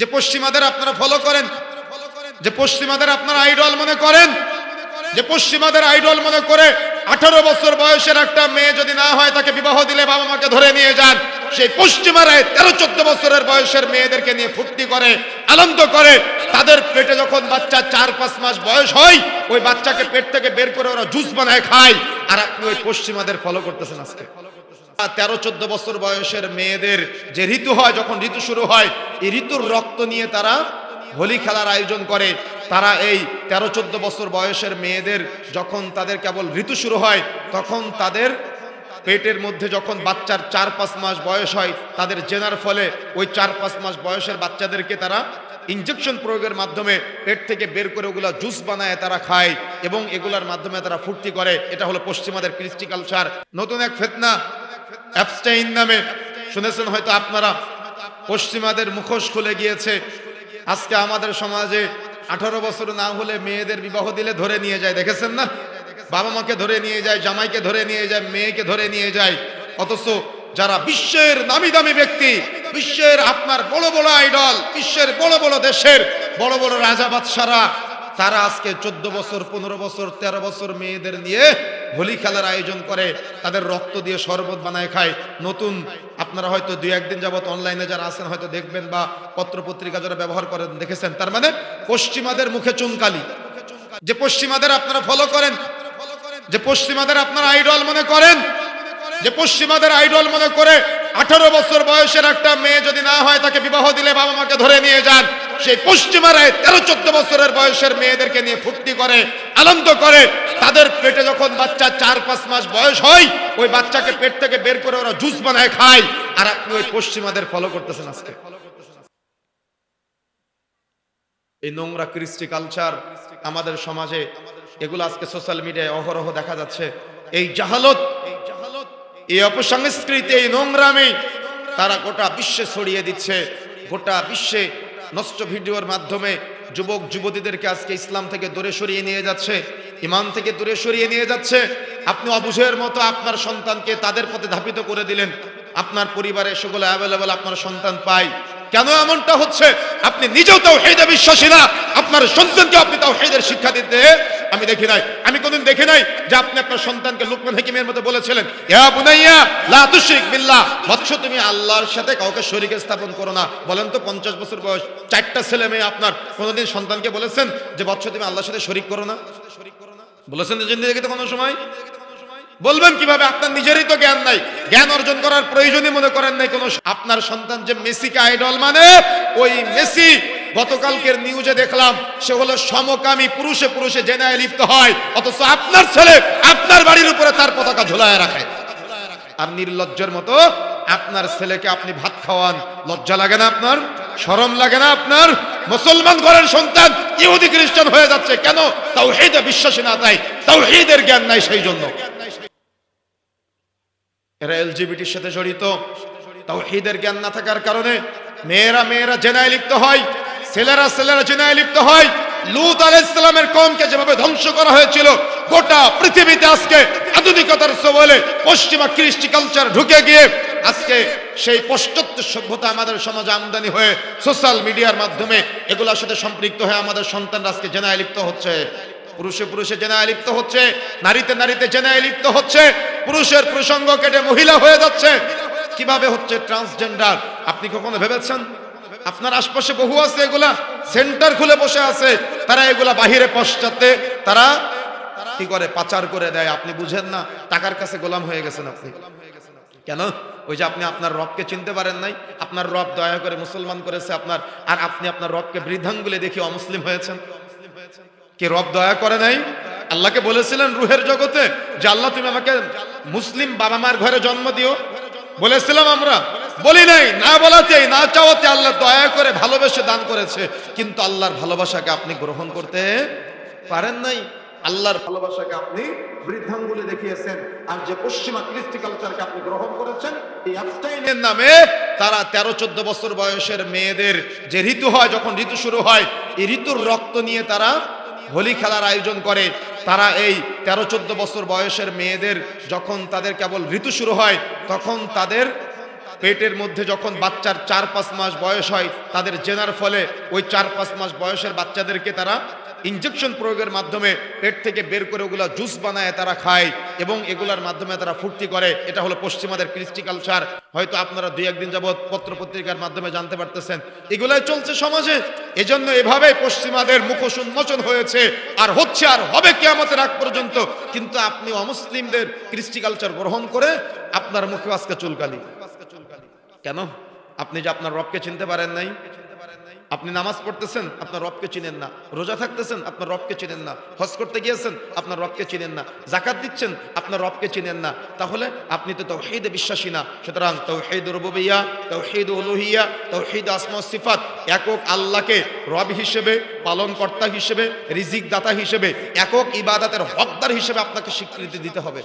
যে পশ্চিমাদের আপনারা ফলো করেন, যে পশ্চিমাদের আপনারা আইডল মনে করেন, যে পশ্চিমাদের আইডল মনে করে আঠারো বছর বয়সের একটা মেয়ে যদি না হয়, তাকে বিবাহ দিলে বাবা মাকে ধরে নিয়ে যান। সেই পশ্চিমারায় তেরো, চোদ্দ বছরের বয়সের মেয়েদেরকে নিয়ে ফুর্তি করে, আনন্দ করে, তাদের পেটে যখন বাচ্চা চার, পাঁচ মাস বয়স হয়, ওই বাচ্চাকে পেট থেকে বের করে ওরা জুস বানায় খায়। আর আপনি ওই পশ্চিমাদের ফলো করতেছেন আজকে। তেরো চোদ্দ বছর বয়সের মেয়েদের যে ঋতু হয়, যখন ঋতু শুরু হয়, এই ঋতুর রক্ত নিয়ে তারা হোলি খেলার আয়োজন করে। তারা এই তেরো চোদ্দ বছর বয়সের মেয়েদের যখন তাদের কেবল ঋতু শুরু হয়, তখন তাদের পেটের মধ্যে যখন বাচ্চার চার পাঁচ মাস বয়স হয়, তাদের জেনার ফলে ওই চার পাঁচ মাস বয়সের বাচ্চাদেরকে তারা ইঞ্জেকশন প্রয়োগের মাধ্যমে পেট থেকে বের করে ওগুলা জুস বানায় তারা খায় এবং এগুলার মাধ্যমে তারা ফুর্তি করে। এটা হলো পশ্চিমাদের কৃষ্টি কালচার নতুন এক ফেতনা অ্যাবস্টাইন নামে। শুনেছেন হয়তো আপনারা। পশ্চিমাদের মুখোশ খুলে গিয়েছে। আজকে আমাদের সমাজে আঠারো বছর না হলে মেয়েদের বিবাহ দিলে ধরে নিয়ে যায়, দেখেছেন না? বাবা মাকে ধরে নিয়ে যায়, জামাইকে ধরে নিয়ে যায়, মেয়েকে ধরে নিয়ে যায়। অথচ যারা বিশ্বের নামি দামি ব্যক্তি, বিশ্বের আপনার বড় বড় আইডল, বিশ্বের বড় বড় দেশের বড় বড় রাজা বাদশারা তারা আজকে চোদ্দ বছর, পনেরো বছর, তেরো বছর মেয়েদের নিয়ে হোলি খেলার আয়োজন করে, তাদের রক্ত দিয়ে শরবত বানায় খায়। নতুন, আপনারা হয়তো দুই একদিন যাবত অনলাইনে যারা আছেন হয়তো দেখবেন বা পত্র পত্রিকা যারা ব্যবহার করেন, দেখেছেন। তার মানে পশ্চিমাদের মুখে চুনকালি। যে পশ্চিমাদের আপনারা ফলো করেন, যে পশ্চিমাদের আপনারা আইডল মনে করেন, যে পশ্চিমাদের আইডল মনে করে আঠারো বছর বয়সের একটা মেয়ে যদি না হয়, তাকে বিবাহ দিলে বাবা মাকে ধরে নিয়ে যান। সেই পশ্চিমারায় তেরো চোদ্দ বছরের বয়সের মেয়েদেরকে নিয়ে ফুর্তি করে, আনন্দ করে তাদের পেটে যখন বাচ্চা চার, পাঁচ মাস বয়স হয়, ওই বাচ্চাকে পেট থেকে বের করে ওরা জুস বানায় খায়। আর আপনি ওই পশ্চিমাদের ফলো করতেছেন আজকে। এই নোংরা কৃষ্টি কালচার আমাদের সমাজে, এগুলো আজকে সোশ্যাল মিডিয়ায় অহরহ দেখা যাচ্ছে। এই জাহালত, এই অপসংস্কৃতি, এই নোংরামি, তারা গোটা বিশ্বে ছড়িয়ে দিচ্ছে। গোটা বিশ্বে নষ্ট ভিডিওর মাধ্যমে যুবক, যুবতীদেরকে আজকে ইসলাম থেকে দূরে সরিয়ে নিয়ে যাচ্ছে ইমান থেকে দূরে সরিয়ে নিয়ে যাচ্ছে। আপনি অবুঝের মতো আপনার সন্তানকে তাদের পথে ধাপিত করে দিলেন। আপনার পরিবারে সকলে অ্যাভেলেবেল আপনার সন্তান পায়। কেন এমনটা হচ্ছে? আপনি নিজেও তাও হেদে বিশ্বাসী না। আপনার সন্তানকে আপনি তাও হেদের শিক্ষা দিতে আমি দেখি নাই। আমি কোনদিন দেখি নাই যে আপনি আপনার সন্তানকে লুকমান হাকিমের মতো বলেছিলেন, ইয়া বুনাইয়া, লা তুশরিক বিল্লাহ। তুমি আল্লাহর সাথে কাউকে শরীকে স্থাপন করো না। বলেন তো পঞ্চাশ বছর বয়স, চারটা ছেলে মেয়ে আপনার কোনোদিন সন্তানকে বলেছেন যে বৎস তুমি আল্লাহর সাথে শরিক করো না? বলেছেন যে জিন্দিগিতে কোনো সময়? বলবেন কীভাবে? আপনার নিজেরই তো জ্ঞান নাই। জ্ঞান অর্জন করার প্রয়োজনই মনে করেন নাই কোনো আপনার সন্তান যে মেসিকে আইডল মানে ওই মেসি গতকালকের নিউজে দেখলাম, সে হলো সমকামী পুরুষে পুরুষে জেনায় লিপ্ত হয়, অথচ আপনার ছেলে আপনার বাড়ির উপরে তার পতাকা ঝুলায় রাখে। আর নির্লজ্জের মতো আপনার ছেলেকে আপনি ভাত খাওয়ান, লজ্জা লাগে না আপনার? শরম লাগে না আপনার? মুসলমান ঘরের সন্তান ইহুদি খ্রিস্টান হয়ে যাচ্ছে। কেন? তাও বিশ্বাসী না, তাই তাও জ্ঞান নাই সেই জন্য। এরা এলজিবিটির সাথে জড়িত। তাও হিদের জ্ঞান না থাকার কারণে মেয়েরা মেয়েরা জেনায় লিপ্ত হয়, ছেলেরা ছেলেরা জেনায় লিপ্ত হয়। লুত আলাইসালামের কমকে যেভাবে ধ্বংস করা হয়েছিল, গোটা পৃথিবীতে আজকে আধুনিকতার বলে পশ্চিমা কৃষ্টি কালচার ঢুকে গিয়ে আজকে সেই পশ্চাত্য সভ্যতা আমাদের সমাজে আমদানি হয়ে সোশ্যাল মিডিয়ার মাধ্যমে এগুলোর সাথে সম্পৃক্ত হয়ে আমাদের সন্তানরা আজকে জেনায় লিপ্ত হচ্ছে। পুরুষে পুরুষে জেনায় লিপ্ত হচ্ছে, নারীতে নারীতে জেনায় লিপ্ত হচ্ছে, পুরুষের প্রসঙ্গ কেটে মহিলা হয়ে যাচ্ছে। কীভাবে হচ্ছে ট্রান্সজেন্ডার আপনি কখনো ভেবেছেন? আপনার আশপাশে বহু আছে এগুলা, সেন্টার খুলে বসে আছে, তারা এগুলা বাহিরে পশ্চাতে তারা কি করে? পাচার করে দেয়, আপনি বুঝেন না, টাকার কাছে গোলাম হয়ে গেছেন আপনি। কেন? ওই যে আপনি আপনার রবকে চিনতে পারেন নাই, আপনার রব দয়া করে মুসলমান করেছে, আপনার, আর আপনি আপনার রবকে বৃদ্ধাঙ্গুলে দেখে অমুসলিম হয়েছেন। কে রব দয়া করে নাই? আল্লাহকে বলেছিলেন রুহের জগতে, যে আল্লাহ তুমি আমাকে মুসলিম বাবা মার ঘরে জন্ম দিও। বলেছিলাম আমরা, বলি নাই, না বলাতেই, না চাওয়াতে আল্লাহ দয়া করে ভালোবেসে দান করেছে। কিন্তু আল্লাহর ভালোবাসাকে আপনি গ্রহণ করতে পারেন নাই। আল্লাহর ভালোবাসাকে আপনি বৃদ্ধাঙ্গুলে দেখিয়েছেন। আর যে পশ্চিমা কৃষ্টি কালচারকে আপনি গ্রহণ করেছেন, এই অ্যাবস্টাইনের নামে তারা তেরো, চোদ্দ বছর বয়সের মেয়েদের যে ঋতু হয়, যখন ঋতু শুরু হয়, এই ঋতুর রক্ত নিয়ে তারা হোলি খেলার আয়োজন করে, তারা এই তেরো চোদ্দ বছর বয়সের মেয়েদের যখন তাদের কেবল ঋতু শুরু হয়, তখন তাদের পেটের মধ্যে যখন বাচ্চার চার পাঁচ মাস বয়স হয়, তাদের জেনার ফলে ওই চার পাঁচ মাস বয়সের বাচ্চাদেরকে তারা ইনজেকশন প্রয়োগের মাধ্যমে পেট থেকে বের করে ওগুলো জুস বানায় তারা খায় এবং এগুলার মাধ্যমে তারা ফুর্তি করে। এটা হলো পশ্চিমাদের কৃষ্টি কালচার হয়তো আপনারা দুই একদিন যাবৎ পত্র পত্রিকার মাধ্যমে জানতে পারতেছেন। এগুলাই চলছে সমাজে। এজন্য এভাবে পশ্চিমাদের মুখোশ উন্মোচন হয়েছে। আর হচ্ছে আর হবে কেয়ামতের আগ পর্যন্ত। কিন্তু আপনি অমুসলিমদের কৃষ্টি কালচার গ্রহণ করে আপনার মুখে আজকে চুলকালি। কেন? আপনি যে আপনার রবকে চিনতে পারেন নাই? আপনি নামাজ পড়তেছেন, আপনার রবকে চিনেন না। রোজা থাকতেছেন, আপনার রবকে চিনেন না। হজ করতে গিয়েছেন, আপনার রবকে চিনেন না। জাকাত দিচ্ছেন, আপনার রবকে চিনেন না। তাহলে আপনি তো তৌহিদে বিশ্বাসী না। সুতরাং তৌহিদ রুবুবিয়া, তৌহিদ উলুহিয়া, তৌহিদ আসমা সিফাত একক আল্লাহকে রব হিসেবে, পালনকর্তা হিসেবে রিজিক দাতা হিসেবে, একক ইবাদাতের হকদার হিসেবে আপনাকে স্বীকৃতি দিতে হবে।